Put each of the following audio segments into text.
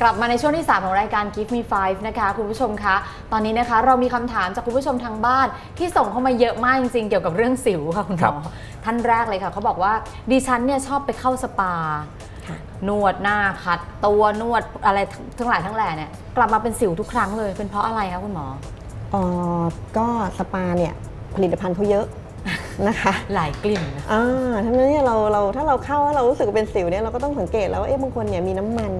กลับมาในช่วงที่ 3 ของรายการ Give Me Five นะคะ คุณผู้ชมคะ ตอนนี้นะคะเรามีคำถามจากคุณผู้ชมทางบ้านที่ส่งเข้ามาเยอะมากจริงๆ เกี่ยวกับเรื่องสิวค่ะคุณหครัมบอท่านแรกเลยค่ะเขาบอกว่าดิฉันเนี่ยชอบไปเข้าสปาค่ะนวดหน้าขัด ตัวนวดอะไรทั้งหลายทั้งแหล่เนี่ยกลับมาเป็นสิวทุกครั้งเลยเป็นเพราะอะไรคะคุณหมอเอ่อก็สปาเนี่ยผลิตภัณฑ์เขาเยอะ นะคะหลายกลิ่นนะอ่าทั้งนั้นเนี่ยเราเราถ้าเราเข้าแล้วเรารู้สึกว่าเป็นสิวเนี่ยเราก็ต้องสังเกตแล้วว่าเอ๊ะบางคนเนี่ยมีน้ำมัน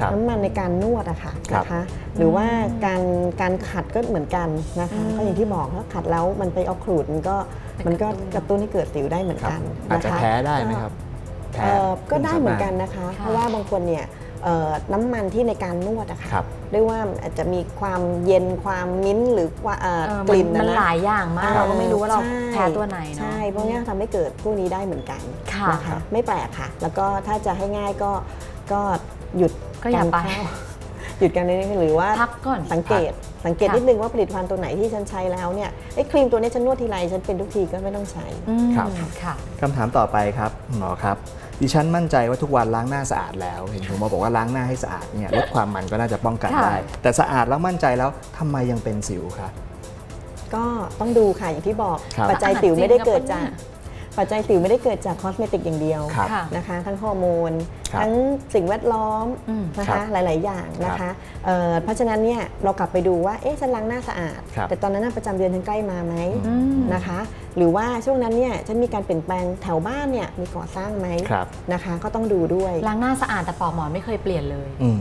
ครับน้ำมันในการนวดอะค่ะครับนะคะหรือว่าการการขัดก็เหมือนกันนะคะก็อย่างที่บอกถ้าขัดแล้วมันไปเอาขูดมันก็มันก็กระตุ้นให้เกิดสิวได้เหมือนครับกันอาจจะนคแพ้ได้ไหมครับแพ้เอ่อก็ได้เหมือนกันคนะคะ เพราะว่าบางคนเนี่ยเอ่อ น้ำมันที่ในการนวดอะค่ะครับเรียกว่าอาจจะมีความเย็นความมิ้นท์หรือว่าเอ่อเออกลิ่นมันนะหลายอย่างมากเราก็ไม่รู้ว่าเราใช่แพ้ตัวไหนเนาะใช่เพราะงั้นทำให้เกิดพวกนี้ได้เหมือนกันค่ะนะคะไม่แปลกค่ะ แล้วก็ถ้าจะให้ง่ายก็ก็หยุดก็อย่าไปรเข้หยุดการนี้หรือว่าพักก่อนสังเกตสังเกตค่ะนิดนึงว่าผลิตภัณฑ์ตัวไหนที่ฉันใช้แล้วเนี่ยไอ้ครีมตัวนี้ฉันนวดทีไรฉันเป็นทุกทีก็ไม่ต้องใช้อืมครับค่ะคำถามต่อไปครับคุณหมอครับ ดิฉันมั่นใจว่าทุกวันล้างหน้าสะอาดแล้ว เห็นคุณหมอบอกว่าล้างหน้าให้สะอาดเนี่ยลดความมันก็น่าจะป้องกันค่ะได้ แต่สะอาดแล้วมั่นใจแล้วทำไมยังเป็นสิวคะก็ต้องดูค่ะอย่างที่บอกครับปัจจัยสิวไม่ได้เกิดจริจางกนะ ปัจจัยสิวไม่ได้เกิดจากคอสเมติกอย่างเดียวครับค่ะนะคะทั้งฮอร์โมนครับทั้งสิ่งแวดล้อมอืมนะครัคะบหลาย ๆ อย่างนะคะเอ่อเพราะฉะนั้นเนี่ยเรากลับไปดูว่าเอ๊ะฉันล้างหน้าสะอาดครับแต่ตอนนั้นนะประจำเดือนฉันใกล้มาไหมอืมนะคะ หรือว่าช่วงนั้นเนี่ยฉันมีการเปลี่ยนแปลงแถวบ้านเนี่ยมีก่อสร้างไหมครับนะคะ ก็ต้องดูด้วยล้างหน้าสะอาดแต่ปอกหมอนไม่เคยเปลี่ยนเลยอืม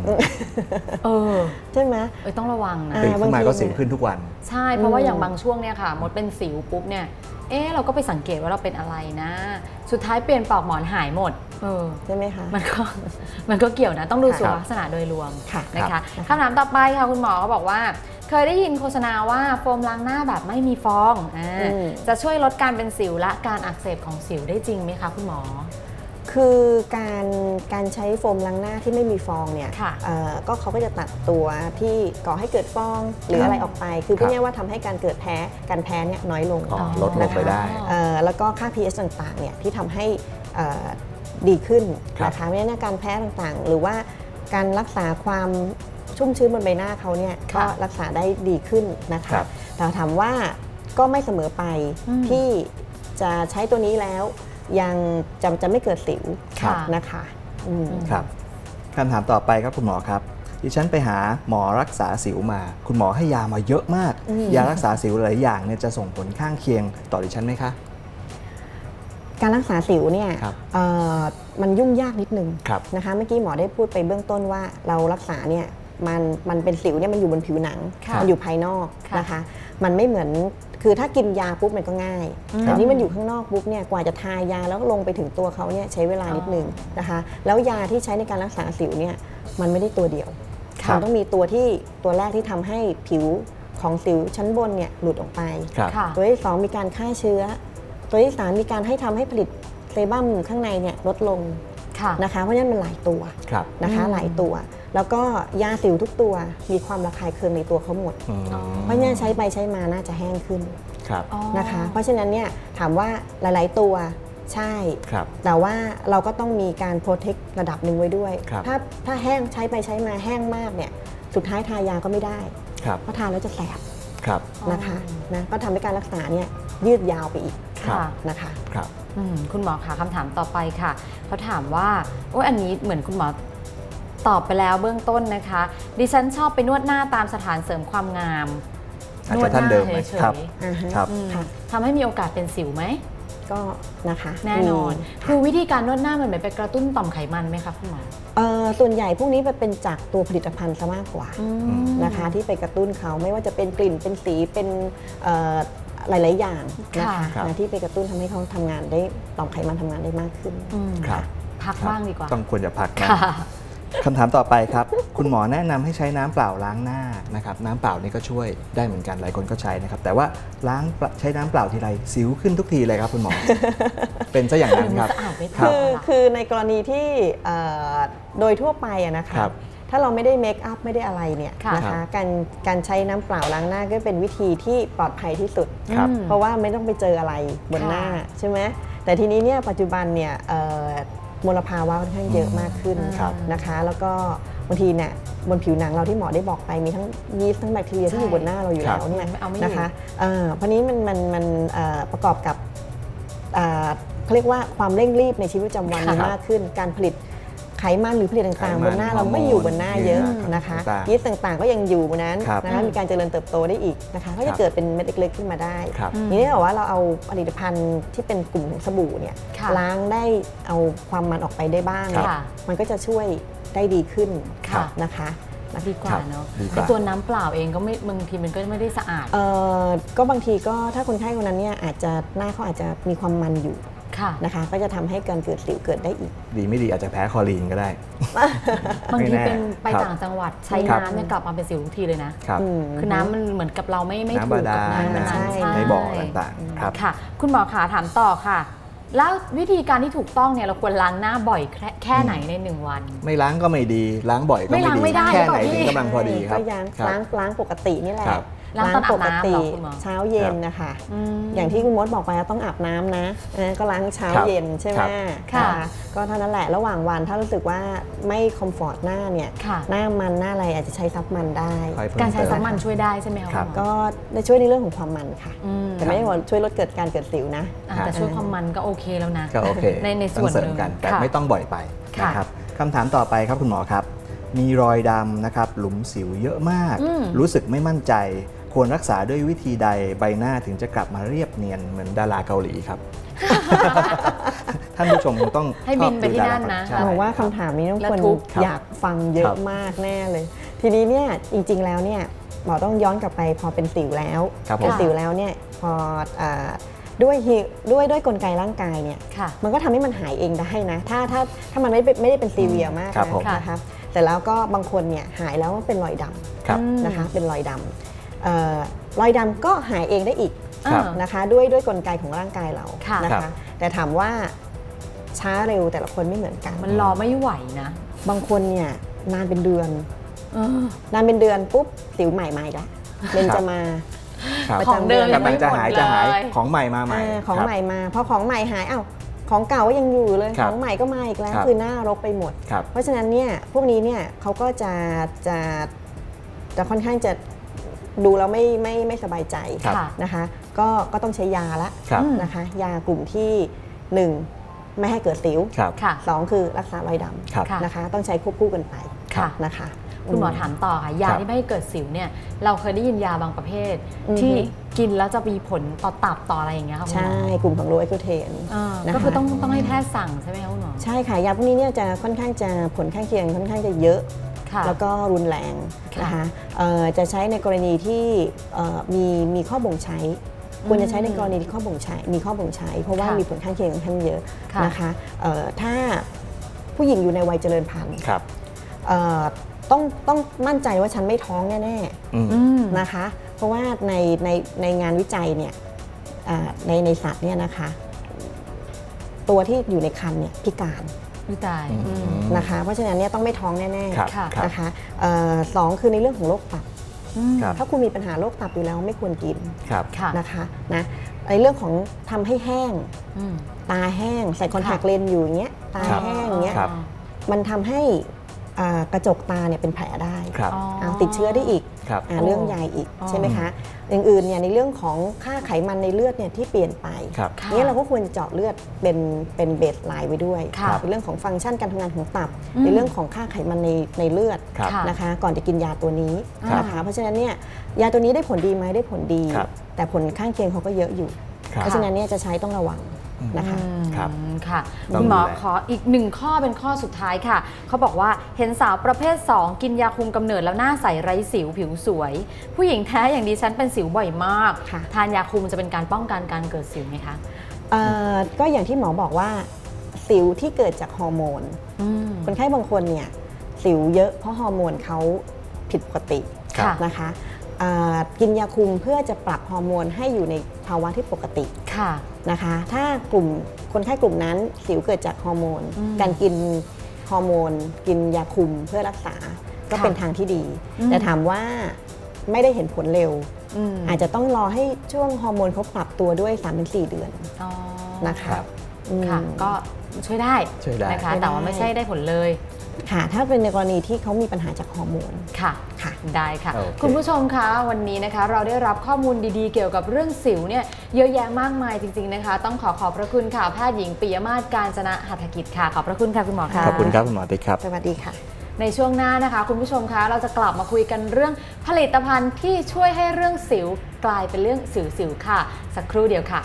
เออใช่ไหมเออต้องระวังนะอ่าตื่นขึ้นมาบางทีก็สิวขึ้นทุกวัน ใช่เพราะว่าอืมอย่างบางช่วงเนี่ยค่ะมดเป็นสิวปุ๊บเนี่ย เอ๊ะเราก็ไปสังเกตว่าเราเป็นอะไรนะ สุดท้ายเปลี่ยนปลอกหมอนหายหมดเออใช่ไหมคะมันก็มันก็เกี่ยวนะต้องดูค่ะสุขลักษณะโดยรวมค่ะนะคะครับคำถามต่อไปค่ะคุณหมอก็บอกว่า เคยได้ยินโฆษณาว่าโฟมล้างหน้าแบบไม่มีฟองอ่าอืมจะช่วยลดการเป็นสิวและการอักเสบของสิวได้จริงไหมคะคุณหมอ คือการการใช้โฟมล้างหน้าที่ไม่มีฟองเนี่ยค่ะเอ่อก็เขาก็จะตัดตัวที่ก่อให้เกิดฟองหรือครับอะไรออกไป คือคพูรัดบง่ายๆว่าทำให้การเกิดแพ้การแพ้เนี่ยน้อยลงอ๋ออ๋อลดลงไปได้เอ่อแล้วก็ค่า pH ต่างๆเนี่ยที่ทำให้เอ่อดีขึ้นครับ นะคะไม่งั้นการแพ้ต่างๆ หรือว่าการรักษาความชุ่มชื้นบนใบหน้าเขาเนี่ยก็ค่ะรักษาได้ดีขึ้นนะครัคะบแต่ถามว่าก็ไม่เสมอไปอืม ที่จะใช้ตัวนี้แล้ว ยังจะจะไม่เกิดสิวค่ะนะคะอืมครับคำถามต่อไปครับคุณหมอครับดิฉันไปหาหมอรักษาสิวมา คุณหมอให้ยามาเยอะมากอืมยารักษาสิวหลายอย่างเนี่ยจะส่งผลข้างเคียงต่อดิฉันไหมคะ การรักษาสิวเนี่ยครับเอ่อมันยุ่งยากนิดนึงครับนะคะเมื่อกี้หมอได้พูดไปเบื้องต้นว่าเรารักษาเนี่ยมันมันเป็นสิวเนี่ยมันอยู่บนผิวหนัง ค่ะมันอยู่ภายนอกค่ะนะคะ มันไม่เหมือนคือถ้ากินยาปุ๊บมันก็ง่ายอืมแต่นี่มันอยู่ข้างนอกปุ๊บเนี่ยกว่าจะทายาแล้วลงไปถึงตัวเขาเนี่ยใช้เวลานิดนึงนะคะ แล้วยาที่ใช้ในการรักษาสิวเนี่ยมันไม่ได้ตัวเดียวครับมันต้องมีตัวที่ตัวแรกที่ทำให้ผิวของสิวชั้นบนเนี่ยหลุดออกไปครับค่ะตัวที่สองมีการฆ่าเชื้อ ตัวที่สามมีการให้ทำให้ผลิตเซบัมข้างในเนี่ยลดลงค่ะนะคะเพราะฉะนั้นมันหลายตัวครับนะคะอืมหลายตัว แล้วก็ยาสิวทุกตัวมีความระคายเคืองในตัวเขาหมดอืมเพราะฉะนั้นใช้ไปใช้มาน่าจะแห้งขึ้นครับอ๋อนะคะ เพราะฉะนั้นเนี่ยถามว่าหลาย ๆ ตัวใช่ครับแต่ว่าเราก็ต้องมีการโปรเทคระดับหนึ่งไว้ด้วยครับถ้าถ้าแห้งใช้ไปใช้มาแห้งมากเนี่ยสุดท้ายทายาก็ไม่ได้ครับเพราะทานแล้วจะแสบครับนะคะนะก็ทำให้การรักษาเนี่ยยืดยาวไปอีกครับค่ะนะคะครับอืมคุณหมอคะคำถามต่อไปค่ะเขาถามว่าโอ้ยอันนี้เหมือนคุณหมอ ตอบไปแล้วเบื้องต้นนะคะ ดิฉันชอบไปนวดหน้าตามสถานเสริมความงามอาจจะท่านเดิมไหมเฉยครับๆอ่าฮะครับอืมค่ะทำให้มีโอกาสเป็นสิวไหมก็นะคะแน่นอนมีคือวิธีการนวดหน้ามันเหมือนไปกระตุ้นต่อมไขมันไหมคะคุณหมอเอ่อส่วนใหญ่พวกนี้มันเป็นจากตัวผลิตภัณฑ์ซะมากกว่าอืมนะคะ ที่ไปกระตุ้นเขาไม่ว่าจะเป็นกลิ่นเป็นสีเป็นเอ่อหลาย ๆ อย่างนะค่ะคะครับนะที่ไปกระตุ้นทำให้เขาทำงานได้ต่อมไขมันทำงานได้มากขึ้นอืมครับพักบ้างดีกว่า ต้องควรจะพักนะ ค่ะคำถามต่อไปครับ คุณหมอแนะนำให้ใช้น้ำเปล่าล้างหน้านะครับน้ำเปล่านี่ก็ช่วยได้เหมือนกันหลายคนก็ใช้นะครับ แต่ว่าล้างเปล่าใช้น้ำเปล่าทีไรสิวขึ้นทุกทีเลยครับคุณหมอ เป็นซะอย่างนั้นครับสะอาดไม่พครัอบคือละคือในกรณีที่เอ่อโดยทั่วไปอะนะคะครับถ้าเราไม่ได้เมคอัพไม่ได้อะไรเนี่ยค่ะนะครัคะบการการใช้น้ำเปล่าล้างหน้าก็เป็นวิธีที่ปลอดภัยที่สุดครับอืมเพราะว่าไม่ต้องไปเจออะไรบนหน้าค่ะใช่ไหมแต่ทีนี้เนี่ยปัจจุบันเนี่ยเอ่อ มลภาวะค่อนข้างเยอะมากขึ้นครับนะคะ แล้วก็บางทีเนี่ยบนผิวหนังเราที่หมอได้บอกไปมีทั้งยีสต์ทั้งแบคทีเรียที่อยู่บนหน้าเราอยู่ครับแล้วเนี่ยมันเอาไม่อยู่นะคะเอ่อเพราะนี้มันมันมันเอ่อประกอบกับอ่าเขาเรียกว่าความเร่งรีบในชีวิตประจำวันครับมีมากขึ้นการผลิต ไขมันหรือผลิตต่างไขมันๆบนหน้าเราฮอร์โมนไม่อยู่บนหน้าเยอะเหงื่อนะคะต่างๆยีสต์ต่างๆ ก็ยังอยู่บนนั้นครับนะคะมีการเจริญเติบโตได้อีกนะคะก็ครัจะบเกิดเป็นเม็ดเล็กๆขึ้นมาได้ครับทีนี้เราบอกว่าเราเอาผลิตภัณฑ์ที่เป็นกลุ่มของสบู่เนี่ยค่ะล้างได้เอาความมันออกไปได้บ้างครับเนี่ยมันก็จะช่วยได้ดีขึ้นค่ะนะคะนะดีกว่าครับเนาะดีกว่าไอตัวน้ำเปล่าเองก็ไม่บางทีมันก็ไม่ได้สะอาดเอ่อก็บางทีก็ถ้าคนไข้คนนั้นเนี่ยอาจจะหน้าเขาอาจจะมีความมันอยู่ค่ะ นะคะ ก็จะทำให้การเกิดสิวเกิดได้อีก ดีไม่ดีอาจจะแพ้คลอรีนก็ได้บางทีไม่แน่เป็นไปครับต่างจังหวัดใช้ครับน้ำเนี่ยกลับมาเป็นสิวทุกทีเลยนะครับอืมคือน้ำมันเหมือนกับเราไม่ไม่น้ำถูบากดากับลน้ำนะนั้นใช่ใช่ในบ่อต่างๆครับค่ะ คุณหมอขาถามต่อค่ะแล้ววิธีการที่ถูกต้องเนี่ยเราควรล้างหน้าบ่อยแค่แค่ไหนในหนึ่งวัน ไม่ล้างก็ไม่ดี ล้างบ่อยก็ไม่ไม่ล้างดีไม่ได้แค่หรือไหนเปล่าถึงพี่กำลังพอดีครับก็ยังครับล้างล้างปกตินี่แหละครับ ล้างตอนอาบปกน้ำติเหรอคุณหมอเช้าเย็นนะคะอืมอย่างที่คุณมดบอกไปว่าต้องอาบน้ำนะเออก็ล้างเช้าครับเย็นใช่ไหมครับค่ะนก็เท่านั้นแหละระหว่างวันถ้ารู้สึกว่าไม่คอมฟอร์ตหน้าเนี่ยค่ะหน้ามันหน้าอะไรอาจจะใช้ซับมันได้ค่อยเพิ่มการใช้เติซับมันช่วยได้ใช่ไหมคะครับณหมอก็ได้ช่วยในเรื่องของความมันค่ะอืมแต่ไม่ได้ว่าช่วยลดเกิดการเกิดสิวนะอะแต่ช่วยความมันก็โอเคแล้วนะก็โอเคในในส่วนต้องเสริหมนึ่งกันแต่ค่ะไม่ต้องบ่อยไปค่ะนะครับคำถามต่อไปครับคุณหมอครับ มีรอยดำนะครับหลุมสิวเยอะมากอืมรู้สึกไม่มั่นใจ ควรรักษาด้วยวิธีใดใบหน้าถึงจะกลับมาเรียบเนียนเหมือนดาราเกาหลีครับ ท่านผู้ชมคงต้องให้บินไปชอบดูที่ดารานั่นนะใช่บอกว่าครับคำถามนี้ทุกและคนทุกข์ครับอยากฟังเยครัอะบมากแน่เลย ทีนี้เนี่ยจริง ๆ แล้วเนี่ยหมอต้องย้อนกลับไปพอเป็นสิวแล้วครับผมเป็นสิวแล้วเนี่ยพออ่าด้วยฮิด้วยด้วยกลไกร่างกายเนี่ยค่ะมันก็ทำให้มันหายเองได้นะ ถ้าถ้าถ้ามันไม่เป็นไม่ได้เป็นซีเวียมากครับนะผมนะคะแต่แล้วก็บางคนเนี่ยหายแล้วเป็นรอยดครับอืมำนะคะเป็นรอยดำเอ่อ รอยดำก็หายเองได้อีกครับอ่านะคะด้วยด้วยกลไกของร่างกายเราค่ะนะครัคะบ แต่ถามว่าช้าเร็วแต่ละคนไม่เหมือนกัน มันรอไม่ไหวนะ บางคนเนี่ยนานเป็นเดือน เออ นานเป็นเดือนปุ๊บสิวใหม่มาอีกแล้วเบนจะมา ครับประขจำองเดิมเดือนยังกำลัไม่งจะหมดหายเลจะหายยของใหม่มาใหม่อ่าของครับ ใหม่มาพอของใหม่หายอ้าวของเก่าก็ยังอยู่เลยครัขบองใหม่ก็มาอีกแล้วครับ คือหน้ารกไปหมด ครับ เพราะฉะนั้นเนี่ยพวกนี้เนี่ยเขาก็จะจะจะค่อนข้างจะ ดูแล้วไม่ไม่ไม่สบายใจครับค่ะนะคะก็ก็ต้องใช้ยาละครับ นะคะยากลุ่มที่หนึ่งไม่ให้เกิดสิวครับค่ะ สองคือรักษารอยดครับ ค่ะำนะคะ ต้องใช้ควบคู่กันไปค่ะ นะคะ คุณหมอถามต่อค่ะยาครับที่ไม่ให้เกิดสิวเนี่ย เราเคยได้ยินยาบางประเภท อือฮึ ที่กินแล้วจะมีผลต่อตับต่ออะไรอย่างเงี้ยค่ะคุณหใช่มอกลุ่มของโรเอคูเทนอ่านะคะ ก็คือต้องต้องให้แพทย์สั่งใช่ไหมคะคุณหมอ ใช่ค่ะยาพวกนี้เนี่ยจะค่อนข้างจะผลข้างเคียงค่อนข้างจะเยอะค่ะ แล้วก็รุนแรงค่ะนะคะเอ่อจะใช้ในกรณีที่เอ่อมีมีข้อบ่งใช้ควรจะใช้ในกรณีที่ข้อบ่งใช้มีข้อบ่งใช้ เพราะว่าค่ะมีผลข้างเคียงค่อนข้างเยอะค่ะนะคะเอ่อถ้าผู้หญิงอยู่ในวัยเจริญพันธุ์ครับเอ่อต้องต้องมั่นใจว่าฉันไม่ท้องแน่อืมอืมๆนะคะ เพราะว่าในในในงานวิจัยเนี่ยอ่าในในสัตว์เนี่ยนะคะ ตัวที่อยู่ในครรภ์เนี่ยพิการ วิตายอืมอืม นะคะ เพราะฉะนั้นเนี่ยต้องไม่ท้องแน่ครับค่ะครับนะคะเอ่อสองคือในเรื่องของโรคตับ อืมครับ ถ้าคุณมีปัญหาโรคตับอยู่แล้วไม่ควรกินครับ ค่ะนะคะนะในเรื่องของทำให้แห้ง อืม ตาแห้ง ใส่คอนแทคค่ะเลนส์อยู่อย่างเงี้ยตาครับแห้งอย่างเงี้ยครับ มันทำให้อ่ากระจกตาเนี่ยเป็นแผลได้ครับ อ๋ออ่าติดเชื้อได้อีก ครับอ่าโอ้เรื่องใยอีกอ๋อ ใช่ไหมคะ อย่างอื่นเนี่ยในเรื่องของค่าไขมันในเลือดเนี่ยที่เปลี่ยนไปครับ ค่ะเนี่ยเราก็ควรจะเจาะเลือดเป็นเป็นเบสไลน์ไว้ด้วยค่ะในเรื่องของฟังก์ชันการทำงานของตับ อืมในเรื่องของค่าไขมันในในเลือดครับค่ะนะคะ ก่อนจะกินยาตัวนี้ครับนะคะ เพราะฉะนั้นเนี่ยยาตัวนี้ได้ผลดีไหมได้ผลดี ครับแต่ผลข้างเคียงเขาก็เยอะอยู่ ครับ เพราะฉะนั้นเนี่ยจะใช้ต้องระวัง นะคะอืมครับค่ะต้องคุณหมอดูแลขออีกหนึ่งข้อเป็นข้อสุดท้ายค่ะ เขาบอกว่าเห็นสาวประเภท 2 กินยาคุมกำเนิดแล้วหน้าใสไร้สิวผิวสวย ผู้หญิงแท้อย่างดิฉันเป็นสิวบ่อยมากค่ะทานยาคุมจะเป็นการป้องกันการเกิดสิวไหมคะเอ่อก็อย่างที่หมอบอกว่าสิวที่เกิดจากฮอร์โมนอืมคนไข้บางคนเนี่ยสิวเยอะเพราะฮอร์โมนเขาผิดปกติค่ะนะคะอ่า กินยาคุมเพื่อจะปรับฮอร์โมนให้อยู่ในภาวะที่ปกติค่ะนะคะ ถ้ากลุ่มคนไข้กลุ่มนั้นสิวเกิดจากฮอร์โมนอืมการกินฮอร์โมน กินยาคุมเพื่อรักษาก็ค่ะเป็นทางที่ดีอืมแต่ถามว่าไม่ได้เห็นผลเร็วอืมอาจจะต้องรอให้ช่วงฮอร์โมนเขาปรับตัวด้วย 3-4 เดือนอ๋อนะคะครับอืมค่ะก็ช่วยได้ช่วยได้นะคะช่วยได้แต่ว่าไม่ใช่ได้ผลเลย ค่ะถ้าเป็นในกรณีที่เขามีปัญหาจากฮอร์โมน ค่ะ ค่ะ ได้ค่ะ โอเค คุณผู้ชมคะวันนี้นะคะ เราได้รับข้อมูลดีๆ เกี่ยวกับเรื่องสิวเนี่ยเยอะแยะมากมายจริงๆนะคะ ต้องขอขอบพระคุณค่ะแพทย์หญิงปิยมาศการจนะหัตถกิจค่ะ ขอบพระคุณค่ะคุณหมอค่ะ ขอบคุณครับคุณหมอติ๊กครับ สวัสดีค่ะ ในช่วงหน้านะคะ คุณผู้ชมคะเราจะกลับมาคุยกันเรื่องผลิตภัณฑ์ที่ช่วยให้เรื่องสิวกลายเป็นเรื่องสิวๆค่ะ สักครู่เดียวค่ะ